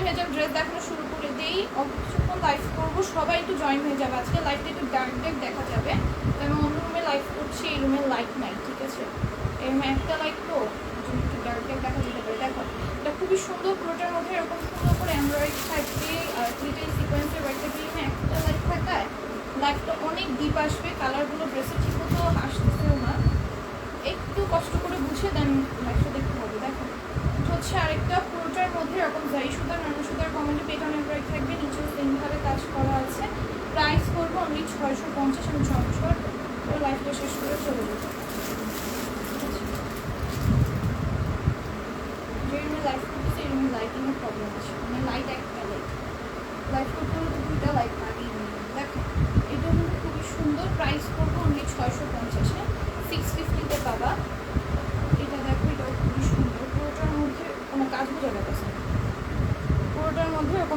Join হয়ে যাবে dress দেখানো শুরু করে দিই। কিছুক্ষণ লাইভ করব, সবাই একটু জয়েন হয়ে যাবে। আজকে লাইভটা একটু ডার্ক ডার্ক দেখা যাবে। আমি অন্য রুমে লাইভ করছি, এই রুমে লাইট নাই, ঠিক আছে? এই রুমে একটা লাইট তো একটু ডার্ক ডার্ক দেখা যেতে পারে। দেখো, এটা খুবই সুন্দর পুরোটার মধ্যে এরকম সুন্দর করে এমব্রয়েড থাকবে, আর থ্রিটাই সিকোয়েন্সের একটা ক্রিমে একটা লাইট থাকায় লাইটটা অনেক ডিপ আসবে। কালারগুলো ড্রেসে ঠিক মতো আসতেছেও না। একটু কষ্ট করে বুঝে দেন লাইটটা দেখতে হবে দেখো এটা হচ্ছে আরেকটা পুরোটার মধ্যে এরকম যাই সুতার নানা সুতার কমেন্টে পেটানো এমব্রয়েড থাকবে নিচেও সেমভাবে কাজ করা আছে। প্রাইস করব অনলি ছয়শো পঞ্চাশ আমি পুরো লাইফটা শেষ করে চলে যেতে যে রুমে লাইফ করতেছে এই লাইটিংয়ের প্রবলেম আছে। মানে লাইট একটা লাইট করতে দেখো, এটা খুবই সুন্দর। প্রাইস করব অনলি ছয়শো পঞ্চাশে। সিক্স ফিফটিতে পাবা এটা দেখো এটাও খুবই সুন্দর পুরোটার মধ্যে কোনো কাজ বোঝা যাচ্ছে না।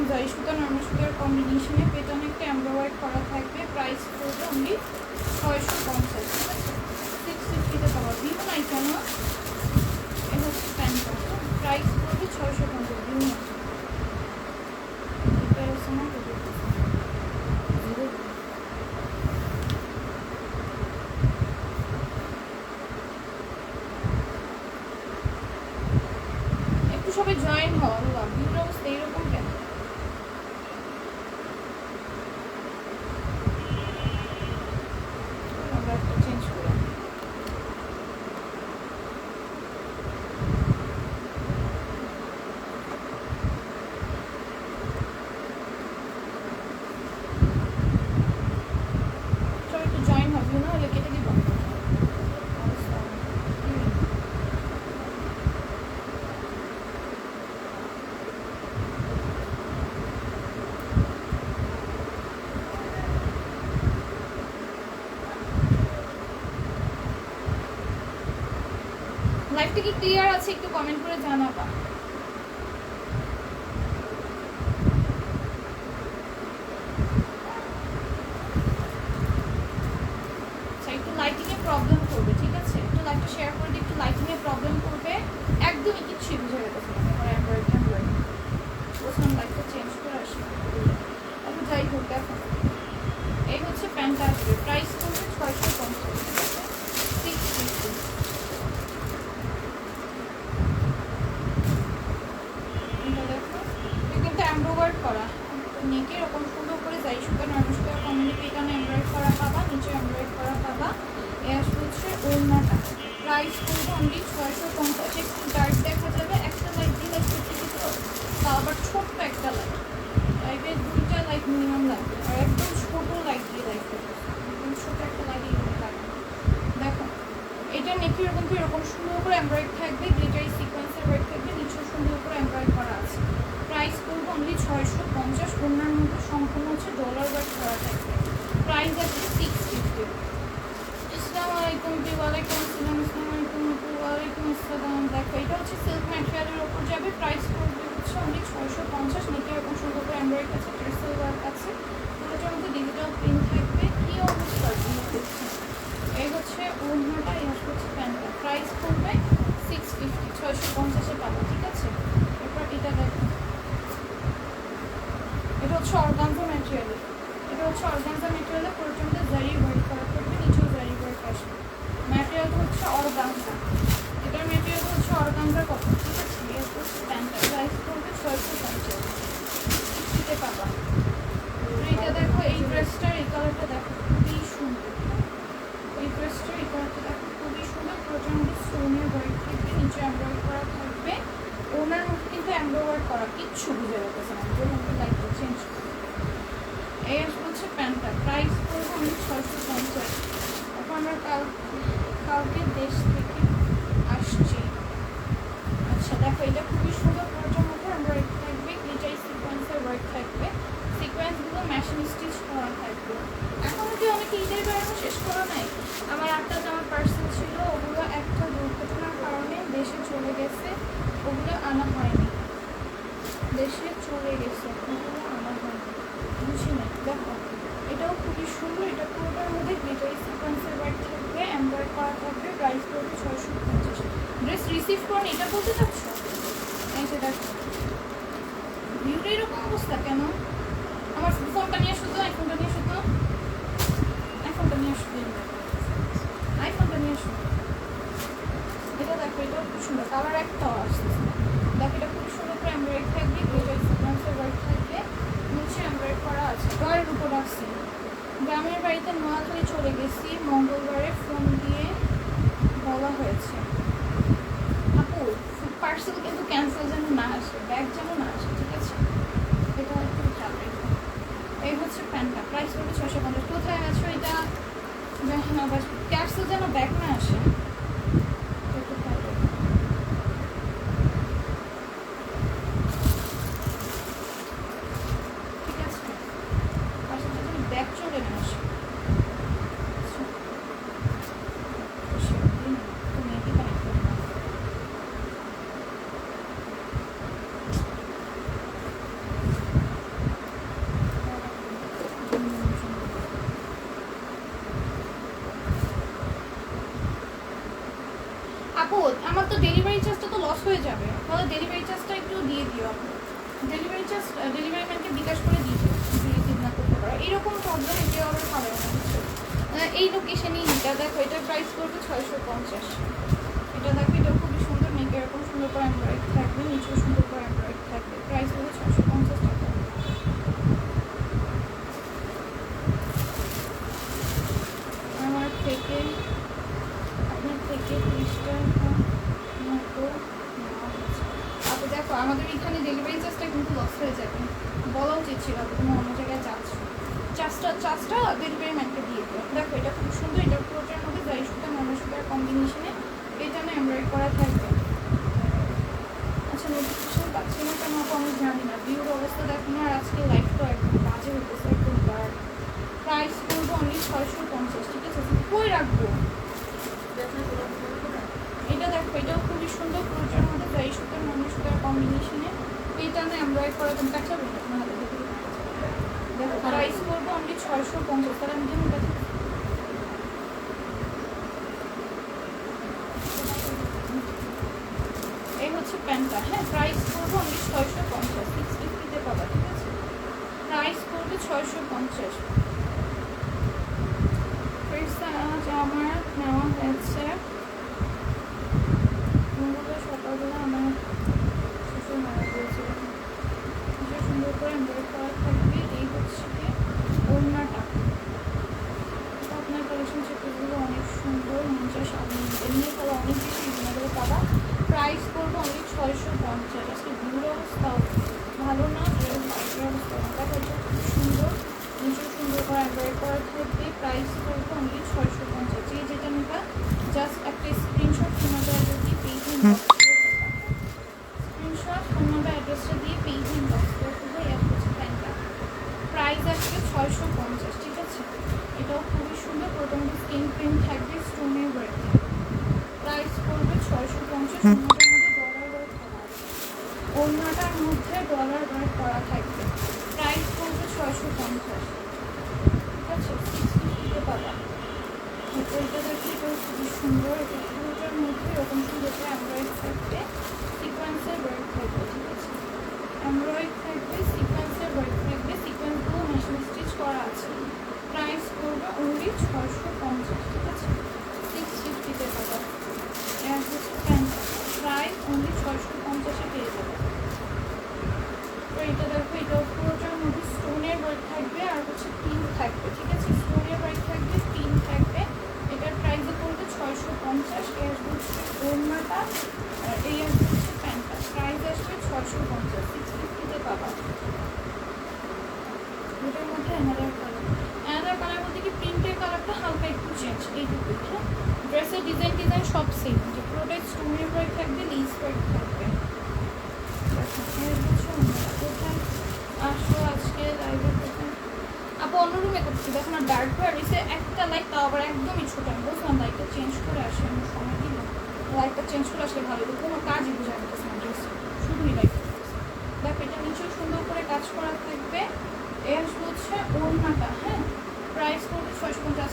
যাই, সুতা নর্মাল সুতার কম্বিনেশনে পেটনে একটা এমব্রয়েড করা থাকবে। প্রাইস পড়বে অনলি ছয়শো পঞ্চাশ সিক্স ফিফটিতে পাবা বিভিন্ন আইটেম এটা হচ্ছে প্যান্টটা প্রাইস পড়বে ছয়শো পঞ্চাশ হচ্ছে একটু সবাই জয়েন হও আল্লাহ ভিড় অবস্থা এরকম কেন আমরা একটা চেঞ্জ করে সবাই একটু জয়েন হবে না হলে কেটে দিব হুম। লাইফটা কি ক্লিয়ার আছে একটু কমেন্ট করে জানাবা? আচ্ছা, একটু লাইটিং এর প্রবলেম করবে ঠিক আছে? একটু লাইটটা শেয়ার করে দিই একটু লাইটিং এর প্রবলেম করবে একদমই কিছুই বুঝে গেছে না আমার অ্যান্ড্রয়েড অ্যান্ড্রয়েড বলছিলাম লাইটটা চেঞ্জ করে আসি আচ্ছা যাই হোক দেখো এই হচ্ছে প্যান্টটা আসবে প্রাইস করবে ছয়শো পঞ্চাশ সিক্স ফিফটি এটা দেখো এটা কিন্তু এমব্রয়েড করা নেকে এরকম সুন্দর করে যাই সুতা নর্মাল সুতার কমিউনিটি এখানে এমব্রয়েড করা পাবা নিচে এমব্রয়েড করা পাবা এ আসবে হচ্ছে ওড়নাটা প্রাইস করব অনলি ছয়শো পঞ্চাশ একটু ডার্ক দেখা যাবে একটা লাইট দিলে করতে দিত তা আবার ছোট্ট একটা লাইট লাইটের দুইটা লাইট মিনিমাম লাগবে আর একদম ছোট লাইট দিয়ে লাইট করতে একদম ছোট একটা লাইট এরকম লাগবে দেখো এটা নেকি এরকম কি এরকম সুন্দর করে এমব্রয়েড থাকবে গ্লিটারি সিকোয়েন্সের ওয়ার্ক থাকবে, নিচেও সুন্দর করে এমব্রয়েড করা আছে। প্রাইস করব অনলি ছয়শো পঞ্চাশ ওনার মধ্যে সম্পূর্ণ হচ্ছে ডলার ওয়ার্ক করা থাকবে। প্রাইস আছে সিক্স ফিফটি আসসালামু আলাইকুম জি ওয়ালাইকুম আসসালাম, আসসালামু আলাইকুম, ওয়ালাইকুম আসসালাম। দেখো, এটা হচ্ছে সিল্ক ম্যাটেরিয়ালের ওপর যাবে। প্রাইস করবে হচ্ছে অনলি ছয়শো পঞ্চাশ, নিচে এরকম সুন্দর করে এমব্রয়েড আছে ট্রেসেল ওয়ার্ক আছে। পুরোটার মধ্যে ডিজিটাল প্রিন্ট থাকবে। কী অবস্থা? হচ্ছে ওড়নাটা এই হচ্ছে প্যান্টটা প্রাইস পড়বে সিক্স ফিফটি ছয়শো পঞ্চাশে পাবো, ঠিক আছে? এরপর এটা দেখো। এটা হচ্ছে অর্গানজা ম্যাটেরিয়াল এটা হচ্ছে অর্গানজা ম্যাটেরিয়ালে মধ্যে জারি ওয়ার্ক করা করবে, নিচেও জারি ওয়ার্ক আসবে। ম্যাটেরিয়ালটা হচ্ছে অর্গানজা এটার ম্যাটেরিয়াল হচ্ছে অর্গানজা কত? ঠিক আছে প্যান্টটা প্রাইস পড়বে ছয়শো পঞ্চাশ সিক্সটিতে পাবা আর এটা দেখো এই ড্রেসটার এই কালারটা দেখো খুবই সুন্দর এই ড্রেসটা এই কালারটা দেখো খুবই সুন্দর পুরোটার মধ্যে স্টোনের ওয়ার্ক থাকবে এমব্রয়ডারি করা থাকবে, ওনার মধ্যে কিন্তু এমব্রয়ডারি করা, কিচ্ছু বুঝে রাখতেছে না। ওনার মধ্যে লাইটটা চেঞ্জ এই হচ্ছে প্যান্টটা। প্রাইস পড়বে আমি ছয়শো পঞ্চাশ। এখন আমরা কাল, কালকে দেশ থেকে আসছি। আচ্ছা দেখো, এটা খুবই রিসিভ করেন এটা বলতে চাচ্ছ? এই সেটা। দেখো ভিউটা এরকম অবস্থা কেন? ক্যাটসও যেন ব্যাক না আসে। Ну ничего, что কি ছয়শো পঞ্চাশ আমি এই হচ্ছে প্যান্টটা হ্যাঁ প্রাইস করব আমি ছয়শো পঞ্চাশ সিক্স ফিফটিতে পাবা, ঠিক আছে? প্রাইস করবে ছয়শো পঞ্চাশ। আজ আমার নেওয়া হয়েছে। সকালবেলা আমার সুন্দর করে এমনি তো অনেক বেশি রিজনেবল পাবা প্রাইস করব আমি ছয়শো পঞ্চাশ। আজকে ভিউর অবস্থাও ভালো না এরকম অবস্থা। দেখা যাচ্ছে খুব সুন্দর। ভীষণ সুন্দর করে অ্যান্ড্রয়েড করা থাকবে প্রাইস করব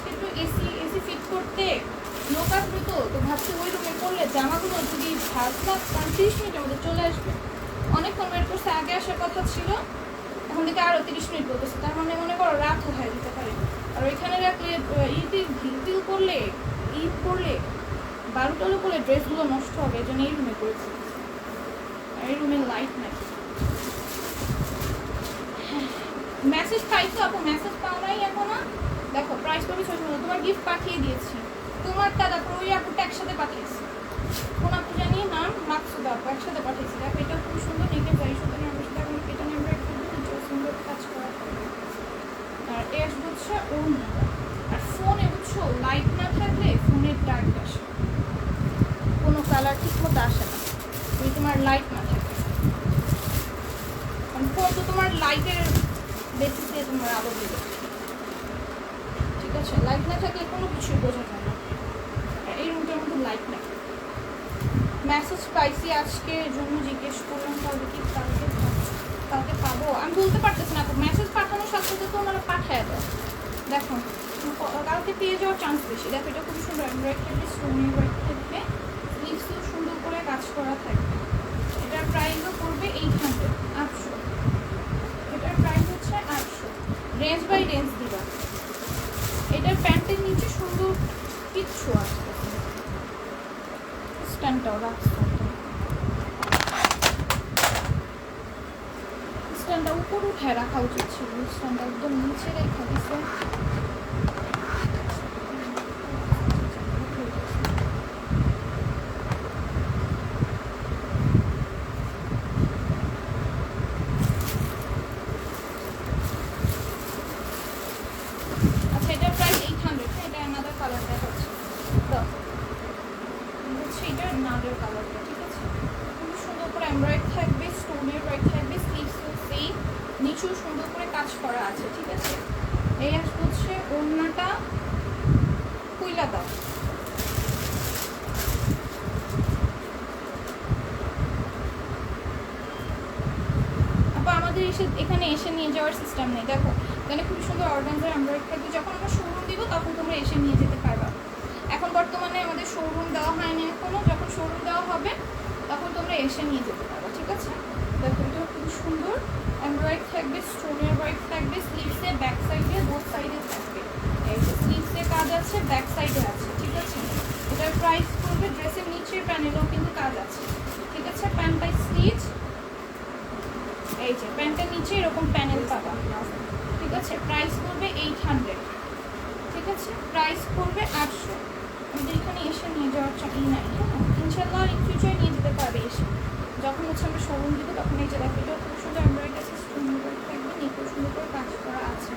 আজকে তো এসি এসি ফিট করতে। লোক আসবে তো তো ভাবছি ওই রুমে করলে জামাগুলো যদি ভাজ ভাগ পঁয়ত্রিশ মিনিটের মধ্যে চলে আসবে। অনেকক্ষণ ওয়েট করছে, আগে আসার কথা ছিল। এখন থেকে আরও তিরিশ মিনিট বলতেছে। তার মানে মনে করো রাত হয়ে যেতে পারে। আর ওইখানে রাখলে ঈদ ভিল করলে, ঈদ করলে বালু টালু করলে ড্রেসগুলো নষ্ট হবে, এই জন্য এই রুমে করেছি এই রুমে লাইট নাই। মেসেজ পাই তো আপু মেসেজ পাও নাই এখনও। দেখো প্রাইস পাবি ছয়শো টাকা। তোমার গিফট পাঠিয়ে দিয়েছি। তোমার দাদা ওই আপুটা একসাথে পাঠিয়েছি। কোন আপু জানি নাম মাকসুদা আপু একসাথে পাঠিয়েছি। দেখো, এটা খুব সুন্দর নেকে যাই সুতরাং আমি সেটা এখন এটা নিয়ে আমরা একটু সুন্দর কাজ করা। আর এস হচ্ছে ওর আর ফোনে বুঝছ লাইট না থাকলে ফোনের ডার্ক আসে। কোনো কালার ঠিক মতো আসে না। যদি তোমার লাইট না থাকে। ফোন তো তোমার লাইটের বেসিসে তোমার আলো ঠিক আছে লাইট না থাকলে কোনো কিছুই বোঝা যায় না। এই রুমটার মধ্যে লাইট নেই। মেসেজ পাইছি আজকে জন্য জিজ্ঞেস করলাম কালকে কি কালকে? কালকে পাবো? আমি বলতে পারতেছি না মেসেজ পাঠানোর সাথে সাথে তো ওনারা পাঠায় দেয়। দেখো, কালকে পেয়ে যাওয়ার চান্স বেশি। দেখো, এটা খুব সুন্দর। এমব্রয়েড থাকবে স্টোনি ওয়ার্ক থাকবে স্লিভসও সুন্দর করে কাজ করা থাকবে এটার প্রাইসও পড়বে এইট হান্ড্রেড আটশো। এটার প্রাইস হচ্ছে আটশো। রেঞ্জ বাই রেঞ্জ দিবা। নিচে সুন্দর কিচ্ছু আছে। স্ট্যান্ডটাও রাখতে স্ট্যান্ডটা উপর উঠে রাখা উচিত ছিল। স্ট্যান্ডটা একদম নিচে রেখে দিছে আচ্ছা এটার প্রাইস এইট হান্ড্রেড এটা অ্যানাদার কালার দেখাচ্ছে দাও হচ্ছে এটা নাদের কালারটা ঠিক আছে খুব সুন্দর করে এমব্রয়েড থাকবে স্টোনের ওয়ার্ক থাকবে স্লিভসও সেম নিচেও সুন্দর করে কাজ করা আছে ঠিক আছে এই আর হচ্ছে ওড়নাটা কুইলা দাও আপা আমাদের এসে এখানে এসে নিয়ে যাওয়ার সিস্টেম নেই দেখো এখানে খুব সুন্দর অর্গানজার এমব্রয়েড থাকবে যখন আমরা শোরুম দিব তখন তোমরা এসে নিয়ে যেতে পারবা এখন বর্তমানে আমাদের শোরুম দেওয়া হয়নি এখনও। যখন শোরুম দেওয়া হবে, তখন তোমরা এসে নিয়ে যেতে পারবা ঠিক আছে? দেখো এটা খুব সুন্দর। এমব্রয়েড থাকবে স্টোনের ওয়ার্ক থাকবে স্লিভসে ব্যাক সাইডে বোথ সাইডে থাকবে। এই স্লিভসে কাজ আছে ব্যাক সাইডে আছে, ঠিক আছে? এটার প্রাইস পড়বে ড্রেসের নিচের প্যানেলেও কিন্তু কাজ আছে, ঠিক আছে? প্যান্ট বাই স্টিচ এই যে প্যান্টের নিচে এরকম প্যানেল পাবা। ঠিক আছে? প্রাইস পড়বে এইট হান্ড্রেড ঠিক আছে? প্রাইস পড়বে আটশো। আমাদের এখানে এসে নিয়ে যাওয়ার চাকরি নাই ইনশাল্লাহ ইন ফিউচার নিয়ে যেতে পারবে এসে। যখন হচ্ছে আমরা শোরুম দিব, তখন এই যে দেখো, এটা খুব সুন্দর এমব্রয়েড আছে সুন্দর করে থাকবে, নিয়ে খুব সুন্দর করে কাজ করা আছে।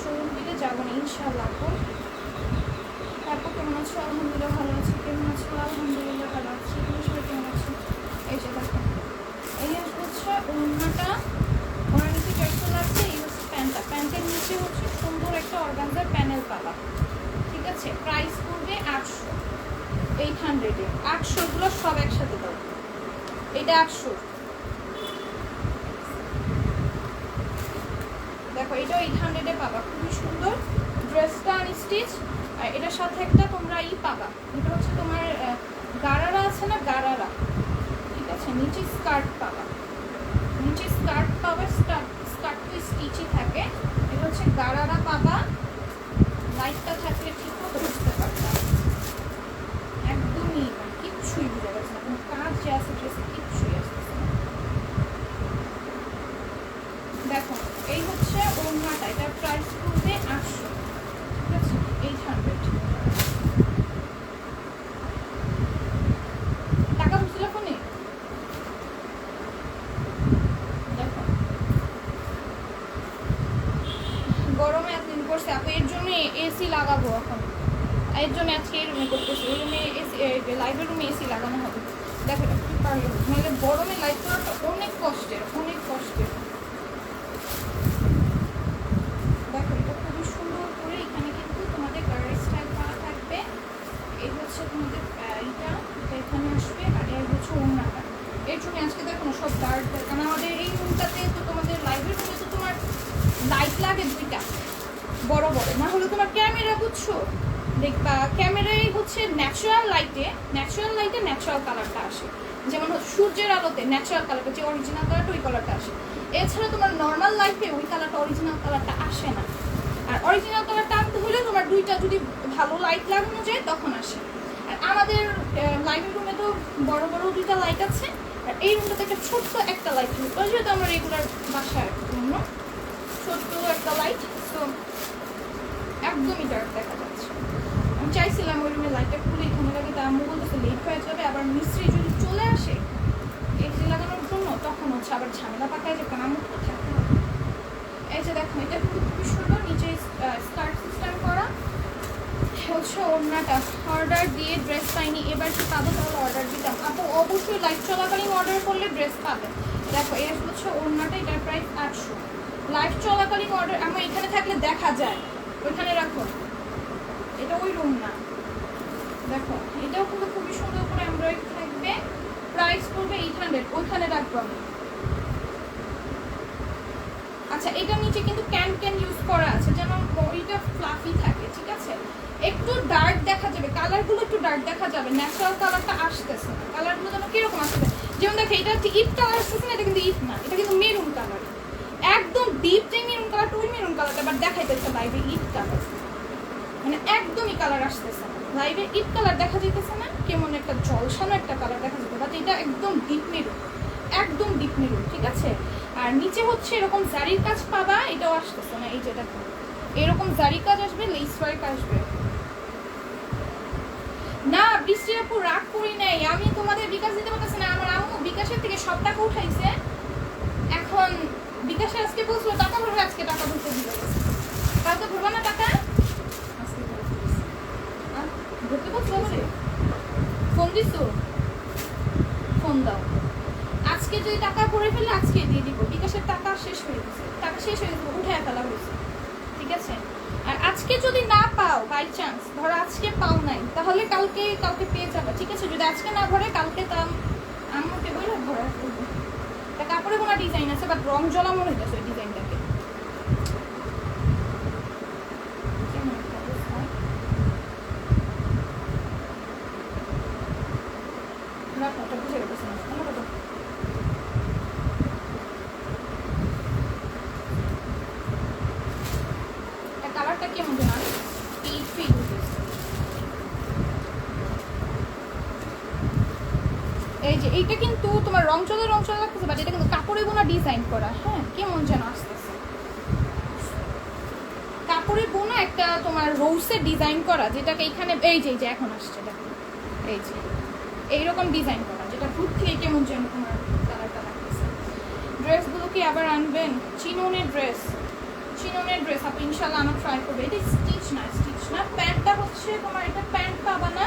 শোরুম দিলে যাব না ইনশাল্লাহ আপু তারপর কেমন আছো? আলহামদুলিল্লাহ ভালো আছি। কেমন আছো? আলহামদুলিল্লাহ ভালো আছি। কেমন আছো? এই যে দেখো। এই হচ্ছে ওড়নাটা ওড়নার নিচে হচ্ছে প্যান্টটা প্যান্টের নিচে হচ্ছে সুন্দর একটা অর্গানজার প্যানেল পাবা ঠিক আছে প্রাইস পড়বে আটশো। এইট হান্ড্রেডে আটশো এগুলো সব একসাথে দাও। এটা আটশো। দেখো এটা এইট হান্ড্রেডে পাবা। খুবই সুন্দর ড্রেসটা আনস্টিচ আর এটার সাথে একটা তোমরা ই পাবা। এটা হচ্ছে তোমার গারারা আছে না, গারারা? ঠিক আছে, নিচে স্কার্ট পাবা। নিচে স্কার্ট পাবা স্কার্ট স্কার্ট তো স্টিচই থাকে। এটা হচ্ছে গারারা পাবা। লাইটটা থাকলে ঠিক মতো বুঝতে পারবা একদমই না, কিচ্ছুই বুঝা যাচ্ছে না কোনো কাজ যে আছে ড্রেসে কিচ্ছুই আসতেছে দেখো, এই হচ্ছে ওড়নাটা এটার প্রাইস পড়বে আটশো, ঠিক আছে? এইট হান্ড্রেড টাকা বুঝলে ফোনে দেখো। গরমে এতদিন এর জন্য এসি লাগাবো এখন। এর জন্য আজকে এই রুমে করতেছি, ওই রুমে এসি লাইভের রুমে এসি লাগানো হবে। দেখো পারলে নাহলে গরমে লাইট করাটা অনেক কষ্টের অনেক কষ্টের। দেখো, এটা খুবই সুন্দর করে এখানে কিন্তু তোমাদের গাড়ির থাকবে। এই হচ্ছে তোমাদের এটা এখানে আসবে আর এই হচ্ছে ওড়নাটা। এর জন্য আজকে দেখো সব ডার্ক কারণ আমাদের এই রুমটাতে তো তোমাদের লাইভের রুমে তোমার লাইট লাগে দুইটা, বড় বড়। না হলে তোমার ক্যামেরা বুঝছ দেখবা ক্যামেরায় হচ্ছে ন্যাচারাল লাইটে ন্যাচারাল লাইটে ন্যাচারাল কালারটা আসে। যেমন সূর্যের আলোতে ন্যাচারাল কালারটা যে অরিজিনাল কালারটা ওই কালারটা আসে। এছাড়া তোমার নর্মাল লাইফে ওই কালারটা অরিজিনাল কালারটা আসে না। আর অরিজিনাল কালারটা আনতে হলে তোমার দুইটা যদি ভালো লাইট লাগানো যায়, তখন আসে। আর আমাদের লাইটের রুমে তো বড় বড় দুইটা লাইট আছে। আর এই রুমটাতে একটা ছোট্ট একটা লাইট ওই যেহেতু আমার রেগুলার বাসার জন্য, ছোট্ট একটা লাইট তো একদমই ডার্ক দেখা আমি চাইছিলাম ওই রুমে লাইটটা খুলে, এখানে লাগে তা আম্মু বলতেছে লেট হয়ে যাবে, আবার মিস্ত্রি যদি চলে আসে এসি লাগানোর জন্য, তখন হচ্ছে আবার ঝামেলা পাকায় যে তো থাকতে হবে এই যে দেখো, এটা খুব খুবই সুন্দর নিচে স্কার্ট সিস্টেম করা। হচ্ছে ওড়নাটা অর্ডার দিয়ে ড্রেস পাইনি এবার কি পাবো, তাহলে অর্ডার দিতাম আপু, অবশ্যই লাইট চলাকালীন অর্ডার করলে ড্রেস পাবে। দেখো, এর হচ্ছে ওড়নাটা এটার প্রাইস আটশো। লাইট চলাকালীন অর্ডার আমার এখানে থাকলে দেখা যায়। ওইখানে রাখো। এটা ওই রুম না। দেখো এটাও কিন্তু খুবই সুন্দর করে এমব্রয়ডারি থাকবে। প্রাইস পড়বে এইট হান্ড্রেড ওইখানে রাখব আমি। আচ্ছা এটার নিচে কিন্তু ক্যান ক্যান ইউজ করা আছে যেন বডিটা ফ্লাফি থাকে, ঠিক আছে? একটু ডার্ক দেখা যাবে কালারগুলো একটু ডার্ক দেখা যাবে ন্যাচারাল কালারটা আসতেছে না। কালারগুলো যেন কীরকম আসবে যেমন দেখো, এটা হচ্ছে ইট কালার আসতেছে না, এটা কিন্তু ইট না, এটা কিন্তু মেরুন কালার একদম ডিপ যে মেরুন কালারটা ওই মেরুন কালারটা বাট দেখাইতেছে লাইভে ইট কালার মানে একদমই কালার আসতেছে না। লাইভে ইট কালার দেখা যেতেছে না, কেমন একটা জলসানো একটা কালার দেখা যেত বাট এটা একদম ডিপ মেরুন একদম ডিপ মেরুন ঠিক আছে? আর নিচে হচ্ছে এরকম জারির কাজ পাবা, এটাও আসতেছে না, এই যেটা এরকম জারি কাজ আসবে লেস ওয়ার্ক আসবে। না, বৃষ্টি আপু, রাগ করি নাই। আমি তোমাদের বিকাশ দিতে পারতেছি না, আমার আম্মু বিকাশের থেকে সব টাকা উঠাইছে। এখন বিকাশে আজকে বলছিল, টাকা ভরবে আজকে টাকা ভরতে দিল কালকে ভরবা না টাকা আজকে ভরে ফেলেছি। আহ, বলছো আমারে? ফোন দিছো? ফোন দাও। আজকে যদি টাকা পড়ে ফেলে আজকে দিয়ে দিব। বিকাশের টাকা শেষ হয়ে গেছে। টাকা শেষ হয়ে গেছে উঠে ফেলা হয়েছে। ঠিক আছে? আর আজকে যদি না পাও বাই চান্স ধরো আজকে পাও নাই, তাহলে কালকে কালকে পেয়ে যাবে। ঠিক আছে? যদি আজকে না ভরে, কালকে তাম আম্মুকে বলে ভরা তা কাপড়ে কোনো ডিজাইন আছে বাট রং জ্বলা মনে হইতেছে ওই ডিজাইনটাকে কেমন একটা অবস্থা? রাখো, ওটা বুঝে গেছে না। অন্য কথা। এটা কালারটা কেমন যেন এই ফিল এই যে এইটা কিন্তু তোমার রং চলে রং চলে লাগতেছে বাট এটা কিন্তু কাপড়ে বোনা ডিজাইন করা। হ্যাঁ কেমন যেন আসতেছে। কাপড়ে বোনা একটা তোমার রোসের ডিজাইন করা, যেটাকে এইখানে এই যে এই যে, এখন আসছে, দেখো। এই যে, এইরকম ডিজাইন করা, যেটা দূর থেকে কেমন যেন তোমার লাগতেছে। ড্রেসগুলো কি আবার আনবেন? চিননের ড্রেস চিননের ড্রেস আপনি ইনশাল্লাহ আমার ট্রাই করবে। এটা স্টিচ না স্টিচ না প্যান্টটা হচ্ছে তোমার, এটা প্যান্ট পাবা না।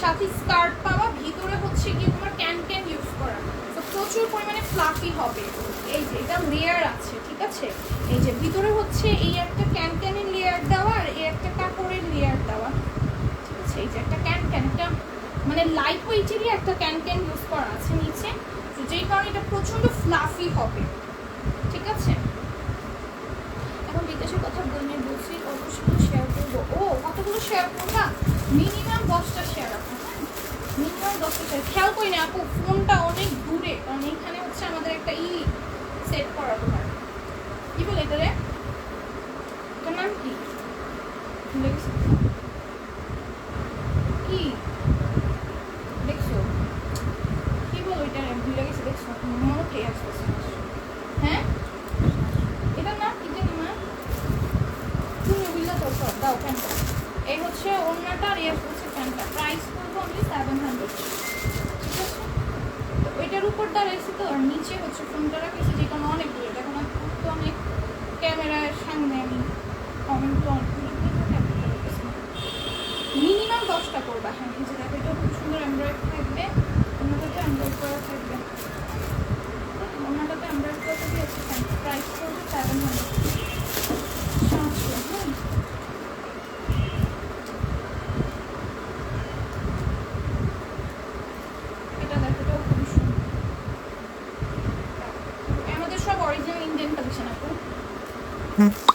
সাথে স্কার্ট পাওয়া, ভিতরে হচ্ছে কি তোমার ক্যান ক্যান ইউজ করা। তো প্রচুর পরিমাণে ফ্লাফি হবে। এই যে, এটা লেয়ার আছে, ঠিক আছে? এই যে, ভিতরে হচ্ছে এই একটা ক্যান ক্যানের লেয়ার দেওয়া আর এই একটা কাপড়ের লেয়ার দেওয়া। ঠিক আছে? এই যে একটা ক্যান ক্যান একটা মানে লাইট ওয়েটেরই একটা ক্যান ক্যান ইউজ করা আছে নিচে। তো যেই কারণে এটা প্রচণ্ড ফ্লাফি হবে। ঠিক আছে? এখন বিকাশের কথা বললে বলছি কতগুলো শেয়ার করব। ও, কতগুলো শেয়ার করবা মিনিমাম দশটা শেয়ার রাখো হ্যাঁ? মিনিমাম দশটা শেয়ার খেয়াল করি না আপু, ফোনটা অনেক দূরে, কারণ এখানে হচ্ছে আমাদের একটা ই সেট করা তোমার কি বলে এটা রে এটার নাম কি দেখছ কি বলো এটা রে? ভুলে গেছি দেখছ মনে খেয়ে আসতেছে না। হ্যাঁ এটার নাম কি জানি মা তুমি বুঝলে তো সব দাও প্যান্টটা এই হচ্ছে ওড়নাটা আর এর হচ্ছে প্যান্টটা। প্রাইস করব আমি সেভেন হান্ড্রেড ঠিক আছে? তো ওইটার উপর দাঁড়াইছি তো, আর নিচে হচ্ছে ফোনটা রাখেছি যে কোনো অনেক দূরে। দেখো না তো অনেক ক্যামেরার সামনে আমি কমেন্টগুলো অনেক মিনিমাম দশটা করবা। হ্যাঁ যে দেখো, এটা খুব সুন্দর এমব্রয়েড থাকবে। অন্যটাতে এমব্রয়েড করা থাকবে। অন্যটাতে এমব্রয়েড করা দিয়েছে প্রাইস করবে সেভেন হান্ড্রেড সাতশো হ্যাঁ এটা দেখো এটাও খুবই সুন্দর আমাদের সব অরিজিনাল ইন্ডিয়ান কালেকশন আপু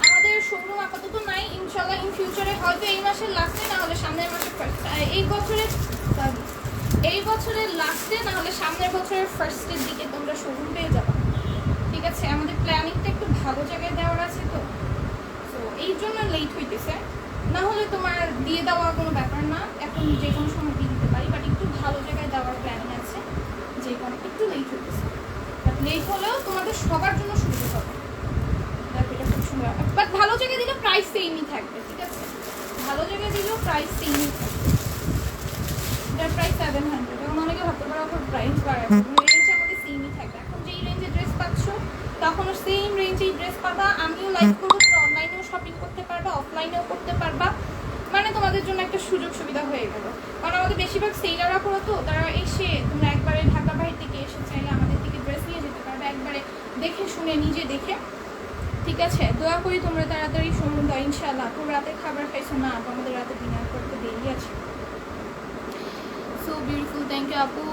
আমাদের শোরুম আপাতত নাই ইনশাল্লাহ ইন ফিউচারে হয়তো এই মাসের লাস্টে না হলে সামনের মাসের ফার্স্ট এই বছরের sorry, এই বছরের লাস্টে না হলে সামনের বছরের ফার্স্টের দিকে তোমরা শোরুম পেয়ে যাবে। ঠিক আছে? আমাদের প্ল্যানিংটা একটু ভালো জায়গায় দেওয়ার আছে তো। তো এই জন্য লেট হইতেছে। না হলে তোমার দিয়ে দেওয়া কোনো ব্যাপার না। এখন যে কোনো সময় দিয়ে দিতে পারি বাট একটু ভালো জায়গায় দেওয়ার প্ল্যানিং আছে। যে কোনো একটু লেট হইতেছে। বাট লেট হলেও তোমাদের সবার জন্য সুবিধা হবে। বাট ভালো জায়গায় দিলে প্রাইস সেমই থাকবে, ঠিক আছে? ভালো জায়গায় দিলেও প্রাইস সেমই থাকবে। প্রাইস সেভেন হান্ড্রেড অনেকে ভাবতে পারো ওপর প্রাইস বাড়াচ্ছে রেঞ্জ আমাদের সেমই থাকবে এখন যেই রেঞ্জে ড্রেস পাচ্ছ তখনও সেম রেঞ্জেই ড্রেস পাবা। আমিও লাইক করব তুমি অনলাইনেও শপিং করতে পারবা অফলাইনেও করতে পারবা। মানে তোমাদের জন্য একটা সুযোগ সুবিধা হয়ে গেল। কারণ আমাদের বেশিরভাগ সেলাররা করো তো তারা এসে তোমরা একবারে ঢাকা বাড়ি থেকে এসে চাইলে আমাদের থেকে ড্রেস নিয়ে যেতে পারবে। একবারে দেখে শুনে নিজে দেখে। ঠিক আছে? দোয়া করি তোমরা তাড়াতাড়ি সময় দাও ইনশাল্লাহ তোমরা রাতে খাবার খাইছো না আমাদের রাতে ডিনার করতে দেরি আছে। সো বিউটিফুল থ্যাংক ইউ আপু।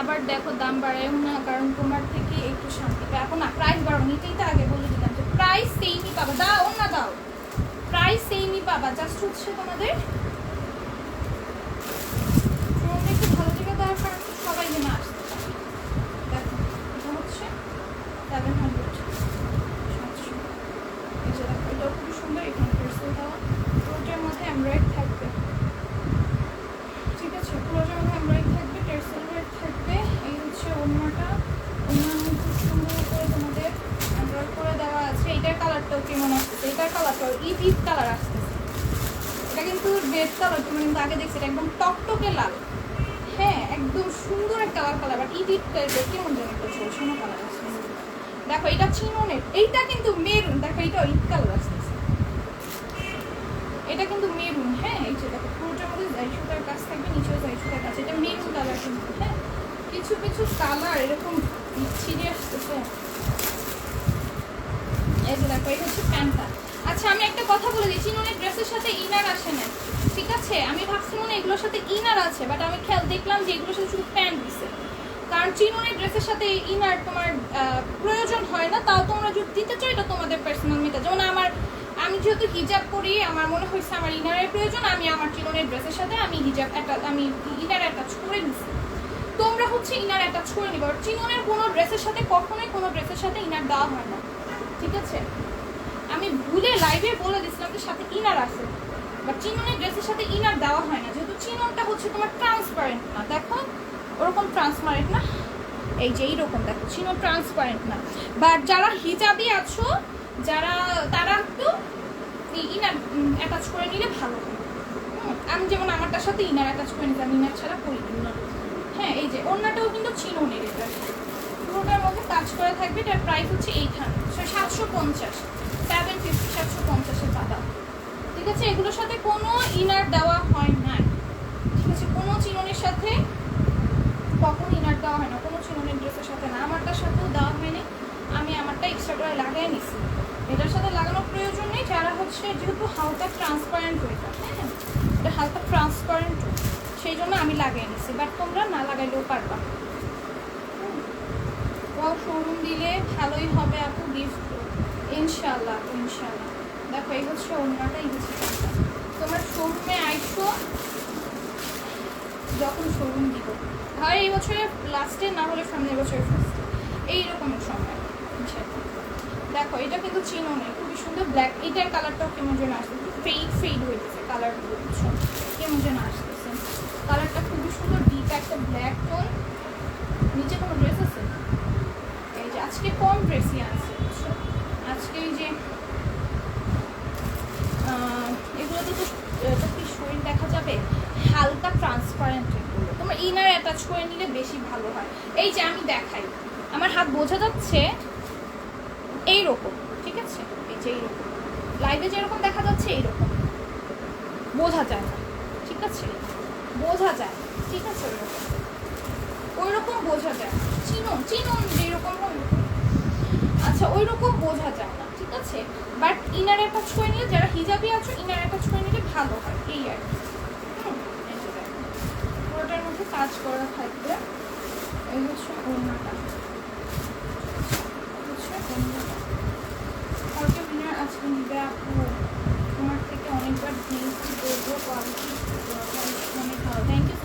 আবার দেখো দাম বাড়ায়ও না কারণ তোমার থেকে একটু শান্তি পাই এখন না প্রাইস বাড়ো নিতেই তো আগে বলে দিলাম যে প্রাইস সেমই পাবা। দাও না দাও। প্রাইস সেমই পাবা জাস্ট হচ্ছে তোমাদের একটু ভালো জায়গা দেওয়ার কারণ তো সবাই যেন আসতে পারে দেখো এটা হচ্ছে সেভেন হান্ড্রেড সাতশো এই যে দেখো এটাও খুবই সুন্দর এখানে পেন্সিল দেওয়া ওটার মধ্যে এমব্রয়েড থাকবে ঠিক আছে পুরোটার মধ্যে এমব্রয়েড থাকবে টেরসেল ওয়ার্ক থাকবে এই হচ্ছে অন্যটা অন্যান্য খুব সুন্দর করে তোমাদের এমব্রয়েড করে দেওয়া আছে এটার কালারটাও কেমন আসতেছে এটার কালারটাও ইট ইট কালার আসতেছে এটা কিন্তু রেড কালার তুমি কিন্তু আগে দেখছি, এটা একদম টকটকে লাল। হ্যাঁ একদম সুন্দর একটা লাল কালার বাট ইট টাইপের কেমন যেন একটা ঝলসানো কালার দেখো, এটা চিননের এইটা কিন্তু মেরুন দেখো, এটা ইট কালার আসতেছে এটা কিন্তু মেরুন হ্যাঁ এই যে দেখো, পুরোটার মধ্যে জাই সুতার কাজ থাকবে, নিচেও জাই সুতার কাজ, এটা মেরুন কালার কিন্তু হ্যাঁ। কিছু কিছু কালার এরকম ছিঁড়ে আসতেছে। এই যে দেখো, এটা হচ্ছে প্যান্টটা আচ্ছা আমি একটা কথা বলে দিই চিননের ড্রেসের সাথে ইনার আসে না। ঠিক আছে? আমি ভাবছি মনে এগুলোর সাথে ইনার আছে বাট আমি খেয়াল দেখলাম যে এগুলোর সাথে শুধু প্যান্ট দিছে। কারণ চিনুনের ড্রেসের সাথে ইনার তোমার প্রয়োজন হয় না, তাও তোমরা যদি দিতে চাও, এটা তোমাদের পার্সোনাল মেটা যেমন আমার, আমি যেহেতু হিজাব পরি, আমার মনে হয়েছে আমার ইনারের প্রয়োজন, আমি আমার চিননের ড্রেসের সাথে আমি হিজাব একটা আমি ইনার অ্যাটাচ করে নিছি। তোমরা হচ্ছে ইনার অ্যাটাচ করে নিবে। চিননের কোনো ড্রেসের সাথে, কখনোই কোনো ড্রেসের সাথে ইনার দেওয়া হয় না। ঠিক আছে? আমি ভুলে লাইভে বলে দিছিলাম যে সাথে ইনার আছে। বাট চিননের ড্রেসের সাথে ইনার দেওয়া হয় না। যেহেতু চিননটা হচ্ছে তোমার ট্রান্সপারেন্ট না। দেখো, ওরকম ট্রান্সপারেন্ট না। এই যে এইরকম, দেখো চিনো ট্রান্সপারেন্ট না। বাট যারা হিজাবি আছো, যারা, তারা একটু ইনার অ্যাটাচ করে নিলে ভালো। আমি যেমন আমারটার সাথে ইনার অ্যাটাচ করে নিতাম ইনার ছাড়া করি না। হ্যাঁ এই যে, অন্যটাও কিন্তু চিনোনের এটা। পুরোটার মধ্যে কাজ করে থাকবে, এটার প্রাইস হচ্ছে হান্ড্রেড সাতশো পঞ্চাশ। সেভেন ফিফটি সাতশো, পঞ্চাশের পাতা ঠিক আছে? এগুলোর সাথে কোনো ইনার দেওয়া হয় না। ঠিক আছে? কোনো চিননের সাথে কখন ইনার দেওয়া হয় না। কোনো চিননের ড্রেসের সাথে না। আমারটার সাথেও দেওয়া হয়নি। আমি আমারটা এক্সট্রা করে লাগাই নিছি। এটার সাথে লাগানোর প্রয়োজন নেই। যারা হচ্ছে, যেহেতু হালকা ট্রান্সপারেন্ট ওইটা হ্যাঁ? এটা হালকা ট্রান্সপারেন্ট সেই জন্য আমি লাগাই নিছি। বাট তোমরা না লাগাইলেও পারবা। ও শোরুম দিলে ভালোই হবে আপু গিফট ইনশাল্লাহ ইনশাল্লাহ দেখো, এই হচ্ছে অন্যটা এই হচ্ছে। তোমার শোরুমে আইসো, যখন শোরুম দিব। হয় এই বছরের লাস্টে না হলে সামনের বছরের ফার্স্টে এইরকম সময়। দেখো, এটা কিন্তু চিনো নেই, খুবই সুন্দর ব্ল্যাক এটার কালারটাও কেমন যেন আসতেছে ফেড ফেড হয়েছে কালারগুলো বুঝছ? কেমন যেন আসতেছে। কালারটা খুবই সুন্দর ডিপ একটা ব্ল্যাক টোন নিচে কোনো ড্রেস আছে? এই যে, আজকে কম ড্রেসই আছে আজকে এই যে এগুলোতে তো কি শরীর দেখা যাবে? হালকা ট্রান্সপারেন্ট এগুলো। তোমার ইনার অ্যাটাচ করে নিলে বেশি ভালো হয়। এই যে আমি দেখাই, আমার হাত বোঝা যাচ্ছে এইরকম, ঠিক আছে? এই যে এইরকম। লাইভে যেরকম দেখা যাচ্ছে এইরকম। বোঝা যায় না, ঠিক আছে? বোঝা যায়, ঠিক আছে? ওইরকম। ওইরকম বোঝা যায়। চিনুন চিনুন যেরকম ওরকম। আচ্ছা ওই রকম বোঝা যায় না, ঠিক আছে? বাট ইনার অ্যাটাচ করে নিলে, যারা হিজাবি আছো ইনার অ্যাটাচ করে নিলে ভালো হয়, এই আর কি। পুরোটার মধ্যে কাজ করা থাকবে। এই হচ্ছে ওড়নাটা। আজকে তোমার থেকে অনেকবার থ্যাংক ইউ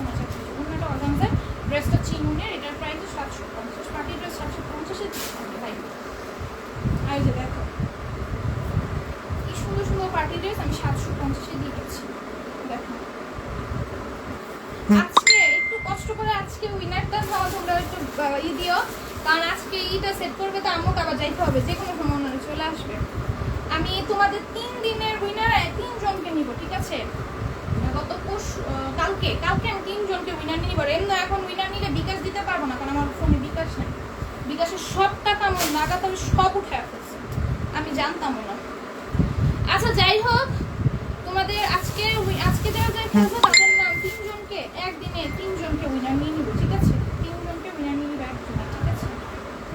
ড্রেসটা চিনুনের, এটার প্রাইস সাতশো পঞ্চাশ। পার্টি ড্রেস সাতশো পঞ্চাশে দিচ্ছি ভাই আর এই যে দেখো কি সুন্দর সুন্দর পার্টি ড্রেস আমি সাতশো পঞ্চাশে দিয়ে দিচ্ছি দেখো আজকে একটু কষ্ট করে আজকে উইনারটা হওয়া তোমরা একটু আহ, ই দিও কারণ আজকে ইটা সেট করবে তো আম্মুকে আবার যাইতে হবে, যে কোনো সময় ওনারা চলে আসবে। আমি তোমাদের তিন দিনের উইনার তিনজনকে নিব, ঠিক আছে? গত পরশু কালকে কালকে আমি তিনজনকে উইনার নিব। এমনি এখন উইনার নিলে বিকাশ দিতে পারব না, কারণ আমার ফোনে বিকাশ নেই। বিকাশের সব টাকা আমার নাগাদ, আমি সব উঠে ফেলছি আমি জানতামও না। আচ্ছা যাই হোক, তোমাদের আজকে আজকে যারা যারা খেলছো তাদের নাম তিনজনকে একদিনে তিনজনকে উইনার নিয়ে নিবো ঠিক আছে তিনজনকে উইনার নিয়ে নিবো একজনে ঠিক আছে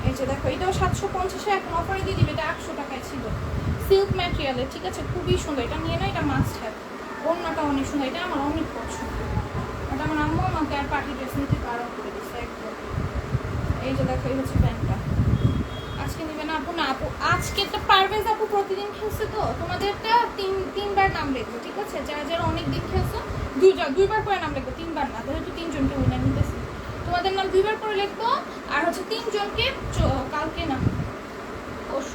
এই যে দেখো, এটাও সাতশো পঞ্চাশে এখন অফারে দিয়ে দিবে, এটা একশো টাকায় ছিল। সিল্ক ম্যাটেরিয়ালের ঠিক আছে? খুবই সুন্দর। এটা নিয়ে না এটা মাস্ট হ্যাভ অন্যটা অনেক সুন্দর। এটা আমার অনেক পছন্দ। ওটা আমার আম্মু আমাকে আর পার্টি ড্রেস নিতে বারণ করে দিচ্ছে একদম। এই যে দেখো, এই হচ্ছে প্যান্টটা। আজকে নেবে না আপু? না আপু, আজকে একটা পারভেজ আপু প্রতিদিন খেলছে তো। তোমাদেরটা তিন, তিনবার নাম লিখব ঠিক আছে? যারা যারা অনেক দিন খেলছো দুইবার করে নাম লিখব তিনবার না। যেহেতু তিনজনকে উইনার নিতেছি তোমাদের নাম দুইবার করে লিখব, আর হচ্ছে তিনজনকে কালকে না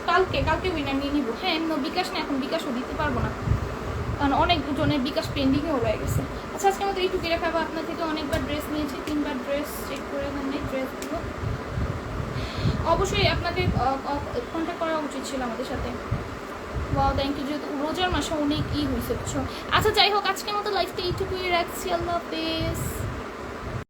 কালকে কালকে উইনার নিয়ে নিবো। হ্যাঁ এমনি বিকাশ না, এখন বিকাশও দিতে পারব না। কারণ অনেক জনের বিকাশ পেন্ডিংয়েও রয়ে গেছে। আচ্ছা আজকে আমাদের এইটুকু রাখাবো আপনার থেকে অনেকবার ড্রেস নিয়েছি, তিনবার ড্রেস চেক করে দেন ড্রেসগুলো অবশ্যই আপনাকে কন্ট্যাক্ট করা উচিত ছিল আমাদের সাথে। ওয়াও থ্যাংক ইউ যেহেতু রোজার মাসে অনেক ই হয়েছে আচ্ছা যাই হোক, আজকের মতো লাইফটা এইটুকুই রাখছি, আল্লাহ হাফেজ।